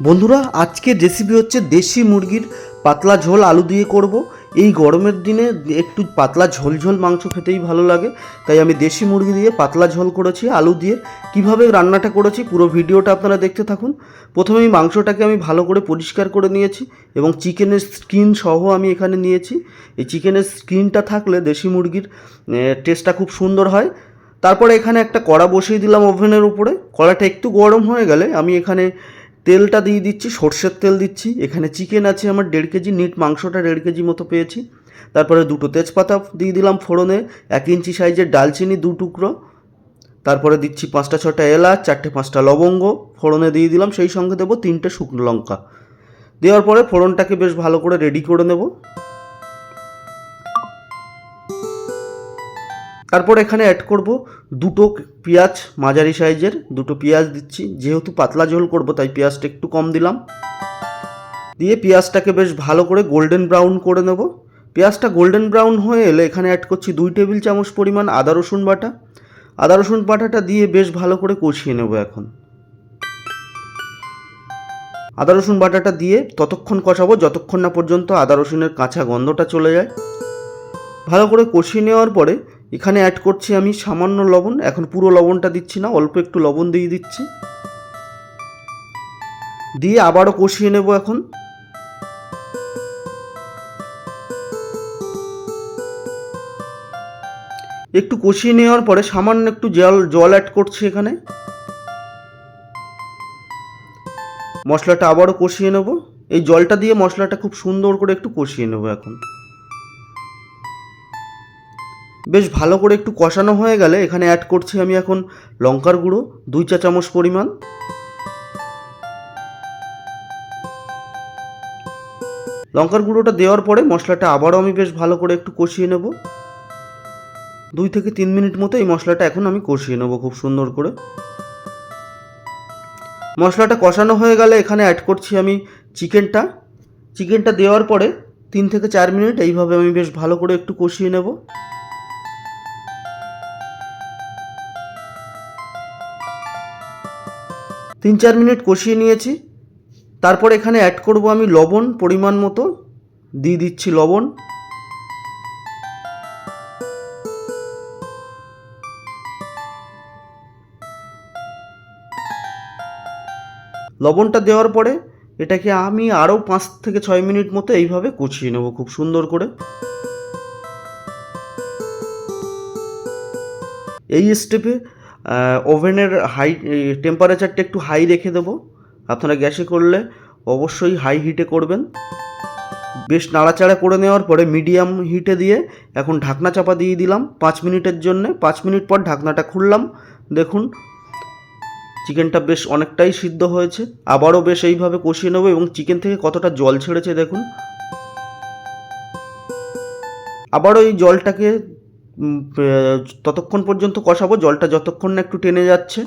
বন্ধুরা, আজকের রেসিপি হচ্ছে দেশি মুরগির পাতলা ঝোল আলু দিয়ে করব। এই গরমের দিনে একটু পাতলা ঝোল ঝোল মাংস খেতেই ভালো লাগে। তাই আমি দেশি মুরগি দিয়ে পাতলা ঝোল করেছি, আলু দিয়ে। কীভাবে রান্নাটা করেছি পুরো ভিডিওটা আপনারা দেখতে থাকুন। প্রথমে এই মাংসটাকে আমি ভালো করে পরিষ্কার করে নিয়েছি এবং চিকেনের স্কিন সহ আমি এখানে নিয়েছি। এই চিকেনের স্কিনটা থাকলে দেশি মুরগির টেস্টটা খুব সুন্দর হয়। তারপরে এখানে একটা কড়া বসিয়ে দিলাম ওভেনের উপরে। কড়াটা একটু গরম হয়ে গেলে আমি এখানে তেলটা দিয়ে দিচ্ছি, সর্ষের তেল দিচ্ছি। এখানে চিকেন আছে আমার দেড় কেজি, নিট মাংসটা দেড় কেজি মতো পেয়েছি। তারপরে দুটো তেজপাতা দিয়ে দিলাম ফোড়নে, এক ইঞ্চি সাইজের ডালচিনি দু টুকরো। তারপরে দিচ্ছি পাঁচটা ছটা এলাচ, চারটে পাঁচটা লবঙ্গ, ফোড়নে দিয়ে দিলাম, সেই সঙ্গে দেবো তিনটে শুকনো লঙ্কা। দেওয়ার পরে ফোড়নটাকে বেশ ভালো করে রেডি করে নেব। তারপর এখানে অ্যাড করব দুটো পেঁয়াজ মাঝারি সাইজের, দুটো পেঁয়াজ দিচ্ছি। যেহেতু পাতলা ঝোল করব, তাই পেঁয়াজটা একটু কম দিলাম। দিয়ে পেঁয়াজটাকে বেশ ভালো করে গোল্ডেন ব্রাউন করে নেব। পেঁয়াজটা গোল্ডেন ব্রাউন হয়ে এলে এখানে অ্যাড করছি দুই টেবিল চামচ পরিমাণ আদা, রসুন বাটা। আদা, রসুন বাটাটা দিয়ে বেশ ভালো করে কষিয়ে নেব এখন। আদা, রসুন বাটাটা দিয়ে ততক্ষণ কষাবো, যতক্ষণ না পর্যন্ত আদা, রসুনের কাঁচা গন্ধটা চলে যায়। ভালো করে কষিয়ে নেওয়ার পরে এখানে অ্যাড করছি আমি সামান্য লবণ, এখন পুরো লবণটা দিচ্ছি না, অল্প একটু লবণ দিয়ে দিচ্ছি। দিয়ে আবারও কষিয়ে নেব এখন। একটু কষিয়ে নেওয়ার পরে সামান্য একটু জল জল অ্যাড করছি এখানে। মশলাটা আবারও কষিয়ে নেব। এই জলটা দিয়ে মশলাটা খুব সুন্দর করে একটু কষিয়ে নেব এখন। বেশ ভালো করে একটু কষানো হয়ে গেলে এখানে অ্যাড করছি আমি এখন লঙ্কার গুঁড়ো, দুই চা চামচ পরিমাণ। লঙ্কার গুঁড়োটা দেওয়ার পরে মশলাটা আবারও আমি বেশ ভালো করে একটু কষিয়ে নেব। দুই থেকে তিন মিনিট মতো এই মশলাটা এখন আমি কষিয়ে নেব খুব সুন্দর করে। মশলাটা কষানো হয়ে গেলে এখানে অ্যাড করছি আমি চিকেনটা। চিকেনটা দেওয়ার পরে তিন থেকে চার মিনিট এইভাবে আমি বেশ ভালো করে একটু কষিয়ে নেব। তিন চার মিনিট কষিয়ে নিয়েছি। তারপর এখানে অ্যাড করব আমি লবণ, পরিমাণ মতো। দিয়ে দিচ্ছি লবণ। লবণটা দেওয়ার পরে এটাকে আমি আরও পাঁচ থেকে ছয় মিনিট মতো এইভাবে কষিয়ে নেব খুব সুন্দর করে। এই স্টেপে ওভেনের হাই টেম্পারেচারটা একটু হাই রেখে দেবো। আপনারা গ্যাসে করলে অবশ্যই হাই হিটে করবেন। বেশ নাড়াচাড়া করে নেওয়ার পরে মিডিয়াম হিটে দিয়ে এখন ঢাকনা চাপা দিয়ে দিলাম পাঁচ মিনিটের জন্যে। পাঁচ মিনিট পর ঢাকনাটা খুললাম। দেখুন, চিকেনটা বেশ অনেকটাই সিদ্ধ হয়েছে। আবারও বেশ এইভাবে কষিয়ে নেব এবং চিকেন থেকে কতটা জল ছেড়েছে দেখুন। আবারও এই জলটাকে ততক্ষণ পর্যন্ত কষাবো, জলটা যতক্ষণ না একটু টেনে যাচ্ছে।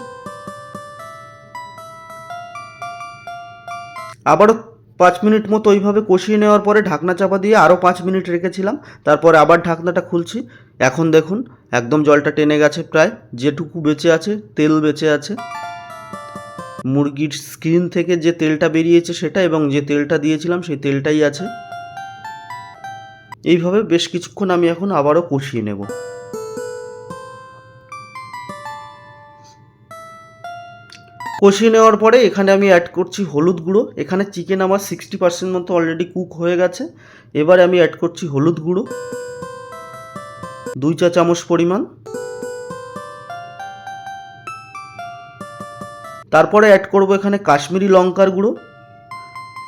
আবারও পাঁচ মিনিট মতো ওইভাবে কষিয়ে নেওয়ার পরে ঢাকনা চাপা দিয়ে আরও পাঁচ মিনিট রেখেছিলাম। তারপরে আবার ঢাকনাটা খুলছি। এখন দেখুন, একদম জলটা টেনে গেছে প্রায়। যেটুকু বেঁচে আছে, তেল বেঁচে আছে। মুরগির স্কিন থেকে যে তেলটা বেরিয়েছে সেটা এবং যে তেলটা দিয়েছিলাম সেই তেলটাই আছে। এইভাবে বেশ কিছুক্ষণ আমি এখন আবারও কষিয়ে নেব। কষিয়ে নেওয়ার পরে এখানে আমি অ্যাড করছি হলুদ গুঁড়ো। এখানে চিকেন আমার সিক্সটি পার্সেন্ট মতো অলরেডি কুক হয়ে গেছে। এবারে আমি অ্যাড করছি হলুদ গুঁড়ো। দুই চা চামচ পরিমাণ। তারপরে অ্যাড করব এখানে কাশ্মীরি লঙ্কার গুঁড়ো।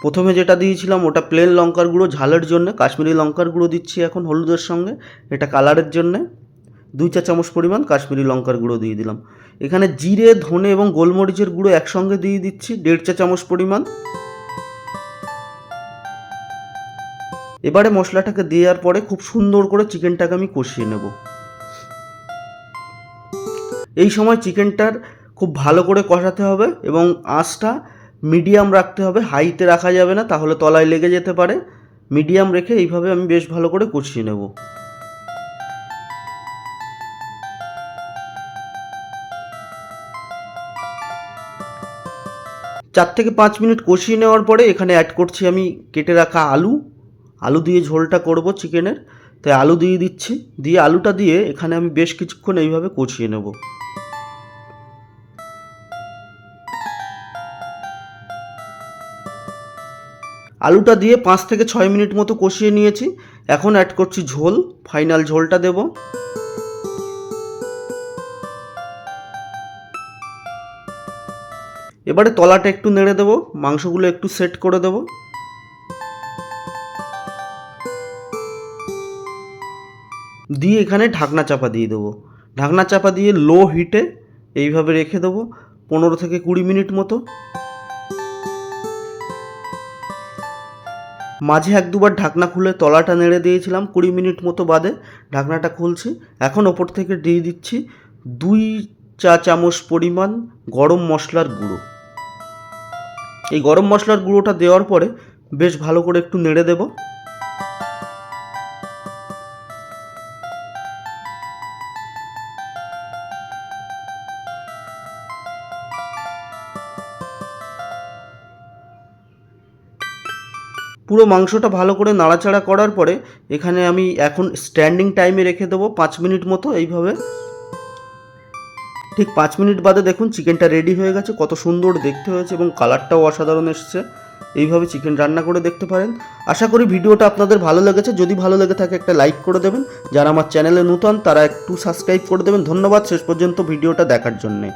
প্রথমে যেটা দিয়েছিলাম ওটা প্লেন লঙ্কার গুঁড়ো, ঝালের জন্য, কাশ্মীরি লঙ্কার গুঁড়ো দিচ্ছি এখন হলুদের সঙ্গে, এটা কালারের জন্যে। দুই চা চামচ পরিমাণ কাশ্মীরি লঙ্কার গুঁড়ো দিয়ে দিলাম। এখানে জিরে, ধনে এবং গোলমরিচের গুঁড়ো একসঙ্গে দিয়ে দিচ্ছি, দেড় চা চামচ পরিমাণ। এবারে মশলাটাকে দেওয়ার পরে খুব সুন্দর করে চিকেনটাকে আমি কষিয়ে নেব। এই সময় চিকেনটার খুব ভালো করে কষাতে হবে এবং আঁচটা মিডিয়াম রাখতে হবে, হাইতে রাখা যাবে না, তাহলে তলায় লেগে যেতে পারে। মিডিয়াম রেখে এইভাবে আমি বেশ ভালো করে কষিয়ে নেব। চার থেকে পাঁচ মিনিট কষিয়ে নেওয়ার পরে এখানে অ্যাড করছি আমি কেটে রাখা আলু। আলু দিয়ে ঝোলটা করব চিকেনের তাই আলু দিয়ে দিচ্ছি। দিয়ে আলুটা দিয়ে এখানে আমি বেশ কিছুক্ষণ এইভাবে কষিয়ে নেব। আলুটা দিয়ে পাঁচ থেকে ছয় মিনিট মতো কষিয়ে নিয়েছি। এখন অ্যাড করছি ঝোল ফাইনাল ঝোলটা দেব। এবারে তলাটা একটু নেড়ে দেবো, মাংসগুলো একটু সেট করে দেবো। দিয়ে এখানে ঢাকনা চাপা দিয়ে দেবো। ঢাকনা চাপা দিয়ে লো হিটে এইভাবে রেখে দেবো, পনেরো থেকে কুড়ি মিনিট মতো। মাঝে এক দুবার ঢাকনা খুলে তলাটা নেড়ে দিয়েছিলাম, কুড়ি মিনিট মতো বাদে ঢাকনাটা খুলছি। এখন ওপর থেকে দিয়ে দিচ্ছি দুই চা চামচ পরিমাণ গরম মশলার গুঁড়ো। এই গরম মশলার গুঁড়োটা দেওয়ার পরে বেশ ভালো করে একটু নেড়ে দেবো। পুরো মাংসটা ভালো করে নাড়াচাড়া করার পরে এখানে আমি এখন স্ট্যান্ডিং টাইমে রেখে দেবো পাঁচ মিনিট মতো এইভাবে। ঠিক পাঁচ মিনিট বাদে দেখুন চিকেনটা রেডি হয়ে গেছে, কত সুন্দর দেখতে হয়েছে এবং কালারটাও অসাধারণ এসছে। এইভাবে চিকেন রান্না করে দেখতে পারেন। আশা করি ভিডিওটা আপনাদের ভালো লেগেছে। যদি ভালো লেগে থাকে একটা লাইক করে দেবেন। যারা আমার চ্যানেলে নতুন, তারা একটু সাবস্ক্রাইব করে দেবেন। ধন্যবাদ। শেষ পর্যন্ত ভিডিওটা দেখার জন্যে।